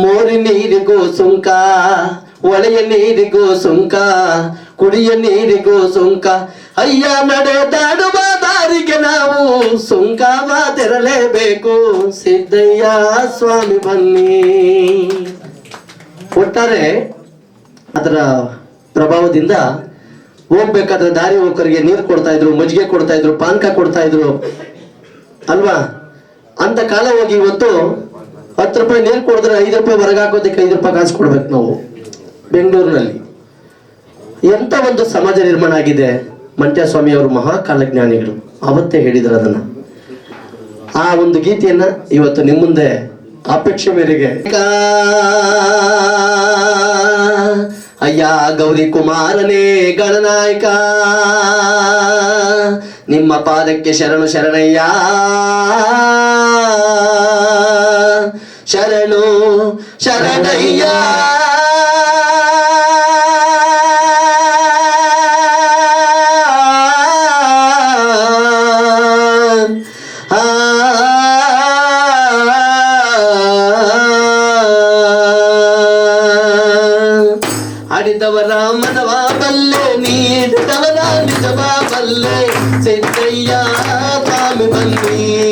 ಮೋರಿ ನೀರಿಗೂ ಸುಂಕ ಒಳೆಯ ನೀರಿಗೂ ಸುಂಕ, ಕುಡಿಯ ನೀರಿಗೂ ಸುಂಕ. ಅಯ್ಯ, ನಡೆದಾಡುವ ದಾರಿಗೆ ನಾವು ಸುಂಕವ ತೆರಲೇಬೇಕು ಸಿದ್ದಯ್ಯ, ಸ್ವಾಮಿ ಬನ್ನಿ. ಒಟ್ಟಾರೆ ಅದರ ಪ್ರಭಾವದಿಂದ ಹೋಗ್ಬೇಕಾದ್ರೆ ದಾರಿ ಹೋಗರಿಗೆ ನೀರು ಕೊಡ್ತಾ ಇದ್ರು, ಮಜ್ಜಿಗೆ ಕೊಡ್ತಾ ಇದ್ರು, ಪಾನಕ ಕೊಡ್ತಾ ಇದ್ರು. ಅಲ್ವಾ? ಅಂತ ಕಾಲ ಹೋಗಿ ಇವತ್ತು ಹತ್ತು ರೂಪಾಯಿ ನೀರು ಕೊಡಿದ್ರೆ ಐದು ರೂಪಾಯಿ ಹೊರಗೆ ಹಾಕೋದಕ್ಕೆ ಐದು ರೂಪಾಯಿ ಕಾಸು ಕೊಡ್ಬೇಕು ನಾವು, ಬೆಂಗಳೂರಿನಲ್ಲಿ. ಎಂತ ಒಂದು ಸಮಾಜ ನಿರ್ಮಾಣ ಆಗಿದೆ ಮಂಟ್ಯ ಸ್ವಾಮಿ ಅವರು ಮಹಾಕಾಲಜ್ಞಾನಿಗಳು, ಅವತ್ತೇ ಹೇಳಿದ್ರು ಅದನ್ನ. ಆ ಒಂದು ಗೀತೆಯನ್ನ ಇವತ್ತು ನಿಮ್ಮ ಮುಂದೆ ಅಪೇಕ್ಷೆ ಮೇರೆಗೆ. ಅಯ್ಯ ಗೌರಿ ಕುಮಾರನೇ ಗಣನಾಯಕ, ನಿಮ್ಮ ಪಾದಕ್ಕೆ ಶರಣು ಶರಣಯ್ಯ. ಶರಣು ಶರಣಯ್ಯ ಆಡಿದವರ ಮನವ ಬಲ್ಲೆ ನೀಡಿದವರ ನಿಜವ ಬಲ್ಲೆ ಸಿದ್ದಯ್ಯ ಸ್ವಾಮಿ ಬನ್ನಿ ಕಂದಾಯದ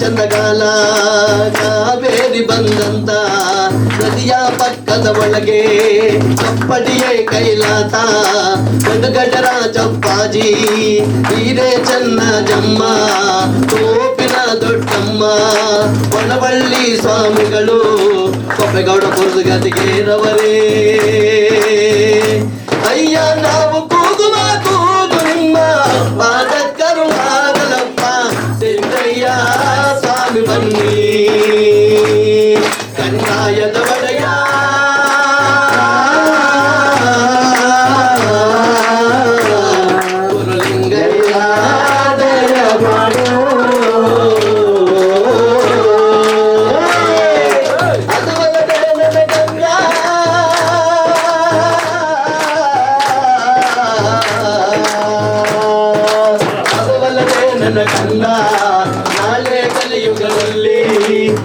ಚಂದಗಾಲ, ಕಾವೇರಿ ಬಂದಂತ ನದಿಯ ಪಕ್ಕದ ಒಳಗೆ ಚಪ್ಪಡಿಯೇ ಕೈಲಾತ ಗಡಗಡರ ಚಪ್ಪಾಜಿ ಹೀರೇ ಚೆನ್ನ ಜಮ್ಮ, ತೋಪಿನ ದೊಡ್ಡಮ್ಮ ಒಳವಳ್ಳಿ ಸ್ವಾಮಿಗಳು, ಕೊಪ್ಪೆಗೌಡ ಪುರುಗತಿಗೇರವರೇ ಅಯ್ಯ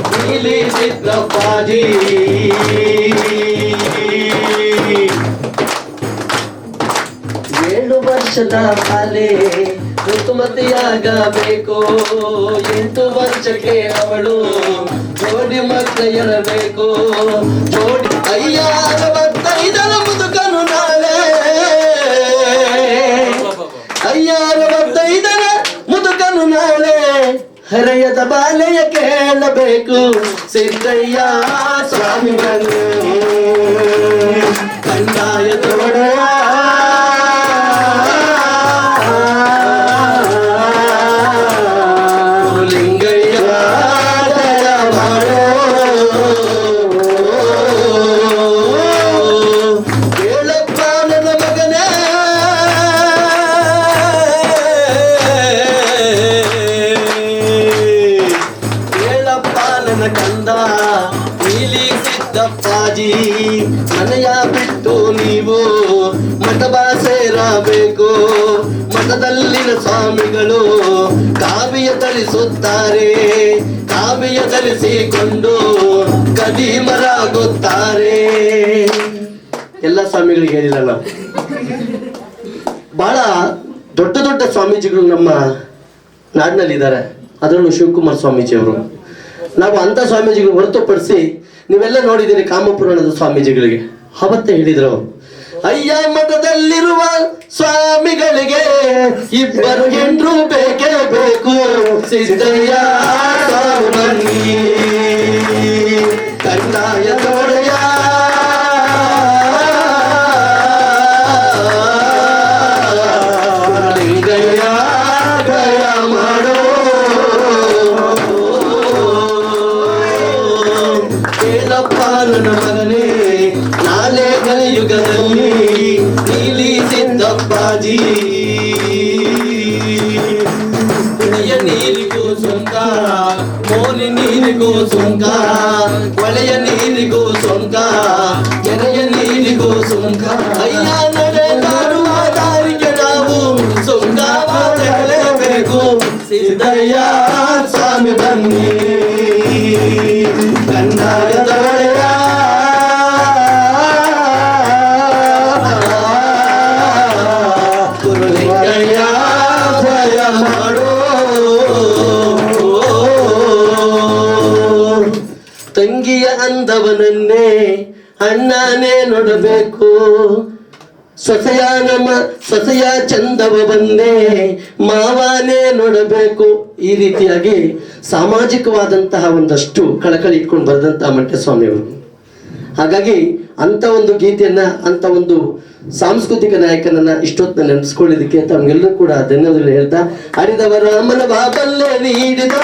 ನೀಲಿ ಸಿದ್ದಪ್ಪಾಜಿ ಏಳು ವರ್ಷದ ಬಾಲೆ ಋತುಮತಿಯಾಗಬೇಕು. ಎಂಟು ವರ್ಷಕ್ಕೆ ಅವಳು ಜೋಡಿ ಮಕ್ಕಳಿರಬೇಕು. ಜೋಡಿ ಅಯ್ಯ ಅರವತ್ತೈದರ ಹರೆಯದ ಬಾಲೆಯ ಕೇಳಬೇಕು ಸಿದ್ದಯ್ಯ ಸ್ವಾಮಿ ಕಂದಾಯ ಒಡೆಯ ಮನೆಯ ಬಿಟ್ಟು ನೀವು ಮಠಬ ಸೇರಬೇಕು ಮಠದಲ್ಲಿನ ಸ್ವಾಮಿಗಳು ಕಾವ್ಯ ಧರಿಸುತ್ತಾರೆ, ಕಾವ್ಯ ಧರಿಸಿಕೊಂಡು ಕದೀಮರಾಗುತ್ತಾರೆ ಎಲ್ಲ ಸ್ವಾಮಿಗಳಿಗೆ ಹೇಳಿಲ್ಲ ನಾವು ಬಹಳ ದೊಡ್ಡ ದೊಡ್ಡ ಸ್ವಾಮೀಜಿಗಳು ನಮ್ಮ ನಾಡಿನಲ್ಲಿದ್ದಾರೆ. ಅದರಲ್ಲೂ ಶಿವಕುಮಾರ್ ಸ್ವಾಮೀಜಿ ಅವರು ನಾವು ಅಂತ ಸ್ವಾಮೀಜಿಗಳು ಹೊರತುಪಡಿಸಿ ನೀವೆಲ್ಲ ನೋಡಿದ್ದೀರಿ ಕಾಮಪುರಾಣದ ಸ್ವಾಮೀಜಿಗಳಿಗೆ. ಅವತ್ತೇ ಹೇಳಿದ್ರು ಅಯ್ಯ ಮಠದಲ್ಲಿರುವ ಸ್ವಾಮಿಗಳಿಗೆ ಇಬ್ಬರು ಹೆಂಡ್ರು ಬೇಕೇ ಬೇಕು ಸಿದ್ದಯ್ಯ ಸಿದ್ದಪ್ಪಾಜಿ ಹೊಳೆಯ ನೀರಿಗೂ ಸುಂಕ ಮೋರಿ ನೀರಿಗೂ ಸುಂಕ ಹೊಳೆಯ ನೀರಿಗೂ ಸುಂಕ ಕೆರೆಯ ನೀರಿಗೂ ಸುಂಕ ಅಂದವನನ್ನೇ ಅಣ್ಣನೇ ನೋಡಬೇಕು. ಸೊಸೆಯ ನಮ್ಮ ಸೊಸೆಯ ಚಂದವ ಬಂದೇ ಮಾವನೇ ನೋಡಬೇಕು. ಈ ರೀತಿಯಾಗಿ ಸಾಮಾಜಿಕವಾದಂತಹ ಒಂದಷ್ಟು ಕಳಕಳಿ ಇಟ್ಕೊಂಡು ಬರೆದಂತಹ ಮಂಟೆ ಸ್ವಾಮಿಯವರು ಹಾಗಾಗಿ ಅಂತ ಒಂದು ಗೀತೆಯನ್ನ ಅಂತ ಒಂದು ಸಾಂಸ್ಕೃತಿಕ ನಾಯಕನನ್ನ ಇಷ್ಟೊತ್ತ ನೆನೆಸ್ಕೊಳ್ಳೋದಕ್ಕೆ ತಮ್ಗೆಲ್ಲರೂ ಕೂಡ ಧನ್ಯವಾದಗಳು ಹೇಳ್ತಾ ಹರಿದವ ರಾಮನ ಬಾಬಲ್ಲೆ ನೀಡಿದ